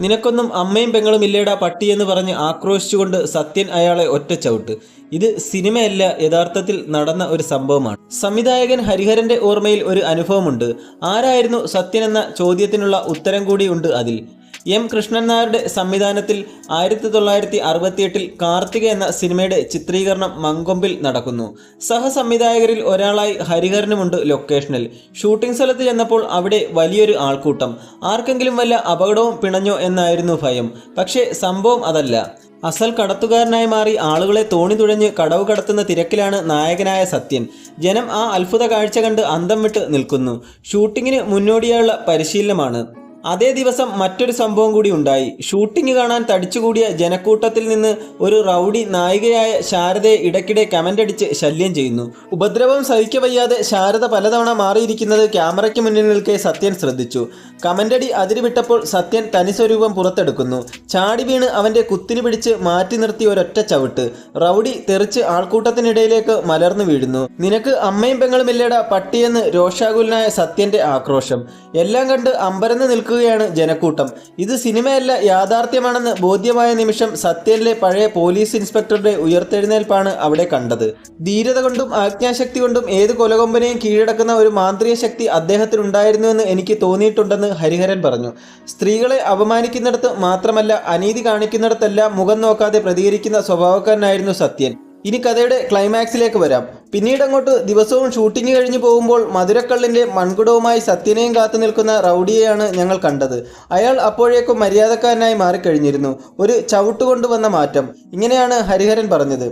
നിനക്കൊന്നും അമ്മയും പെങ്ങളും ഇല്ലേടാ പട്ടി എന്ന് പറഞ്ഞ് ആക്രോശിച്ചുകൊണ്ട് സത്യൻ അയാളെ ഒറ്റ ചവിട്ട് ഇത് സിനിമയല്ല യഥാർത്ഥത്തിൽ നടന്ന ഒരു സംഭവമാണ്. സംവിധായകൻ ഹരിഹരന്റെ ഓർമ്മയിൽ ഒരു അനുഭവമുണ്ട്. ആരായിരുന്നു സത്യൻ എന്ന ചോദ്യത്തിനുള്ള ഉത്തരം കൂടിയുണ്ട് അതിൽ. എം കൃഷ്ണൻ നായരുടെ സംവിധാനത്തിൽ ആയിരത്തി തൊള്ളായിരത്തി അറുപത്തിയെട്ടിൽ കാർത്തിക എന്ന സിനിമയുടെ ചിത്രീകരണം മങ്കൊമ്പിൽ നടക്കുന്നു. സഹസംവിധായകരിൽ ഒരാളായി ഹരിഹരനുമുണ്ട് ലൊക്കേഷനിൽ. ഷൂട്ടിംഗ് സ്ഥലത്ത് ചെന്നപ്പോൾ അവിടെ വലിയൊരു ആൾക്കൂട്ടം. ആർക്കെങ്കിലും വല്ല അപകടവും പിണഞ്ഞോ എന്നായിരുന്നു ഭയം. പക്ഷേ സംഭവം അതല്ല. അസൽ കടത്തുകാരനായി മാറി ആളുകളെ തോണി തുഴഞ്ഞ് കടവ് കടത്തുന്ന തിരക്കിലാണ് നായകനായ സത്യൻ. ജനം ആ അത്ഭുത കാഴ്ച കണ്ട് അന്തം വിട്ട് നിൽക്കുന്നു. ഷൂട്ടിങ്ങിന് മുന്നോടിയായുള്ള പരിശീലനമാണ്. അതേ ദിവസം മറ്റൊരു സംഭവം കൂടി ഉണ്ടായി. ഷൂട്ടിംഗ് കാണാൻ തടിച്ചുകൂടിയ ജനക്കൂട്ടത്തിൽ നിന്ന് ഒരു റൗഡി നായികയായ ശാരദയെ ഇടയ്ക്കിടെ കമന്റ് അടിച്ച് ശല്യം ചെയ്യുന്നു. ഉപദ്രവം സഹിക്കവയ്യാതെ ശാരദ പലതവണ മാറിയിരിക്കുന്നത് ക്യാമറയ്ക്ക് മുന്നിൽ നിൽക്കെ സത്യൻ ശ്രദ്ധിച്ചു. കമന്റടി അതിരുവിട്ടപ്പോൾ സത്യൻ തനി സ്വരൂപം പുറത്തെടുക്കുന്നു. ചാടി വീണ് അവന്റെ കുത്തിരി പിടിച്ച് മാറ്റി നിർത്തി ഒരൊറ്റ ചവിട്ട്. റൗഡി തെറിച്ച് ആൾക്കൂട്ടത്തിനിടയിലേക്ക് മലർന്നു വീഴുന്നു. നിനക്ക് അമ്മയും പെങ്ങളും ഇല്ലേടാ പട്ടിയെന്ന് രോഷാകുലനായ സത്യന്റെ ആക്രോശം. എല്ലാം കണ്ട് അമ്പരന്ന് നിൽക്കുകയാണ് ജനക്കൂട്ടം. ഇത് സിനിമയല്ല യാഥാർത്ഥ്യമാണെന്ന് ബോധ്യമായ നിമിഷം സത്യനിലെ പഴയ പോലീസ് ഇൻസ്പെക്ടറുടെ ഉയർത്തെഴുന്നേൽപ്പാണ് അവിടെ കണ്ടത്. ധീരത കൊണ്ടും ആജ്ഞാശക്തി കൊണ്ടും ഏത് കൊലകൊമ്പനെയും കീഴടക്കുന്ന ഒരു മാന്ത്രിക ശക്തി അദ്ദേഹത്തിനുണ്ടായിരുന്നുവെന്ന് എനിക്ക് തോന്നിയിട്ടുണ്ടെന്ന് ഹരിഹരൻ പറഞ്ഞു. സ്ത്രീകളെ അപമാനിക്കുന്നിടത്ത് മാത്രമല്ല അനീതി കാണിക്കുന്നിടത്തെല്ലാം മുഖം നോക്കാതെ പ്രതികരിക്കുന്ന സ്വഭാവക്കാരനായിരുന്നു സത്യൻ. ഇനി കഥയുടെ ക്ലൈമാക്സിലേക്ക് വരാം. പിന്നീട് അങ്ങോട്ട് ദിവസവും ഷൂട്ടിംഗ് കഴിഞ്ഞു പോകുമ്പോൾ മധുരക്കള്ളിന്റെ മൺകുടവുമായി സത്യനെയും കാത്തു നിൽക്കുന്ന റൗഡിയെയാണ് ഞങ്ങൾ കണ്ടത്. അയാൾ അപ്പോഴേക്കും മര്യാദക്കാരനായി മാറിക്കഴിഞ്ഞിരുന്നു. ഒരു ചവിട്ടുകൊണ്ടുവന്ന മാറ്റം. ഇങ്ങനെയാണ് ഹരിഹരൻ പറഞ്ഞത്.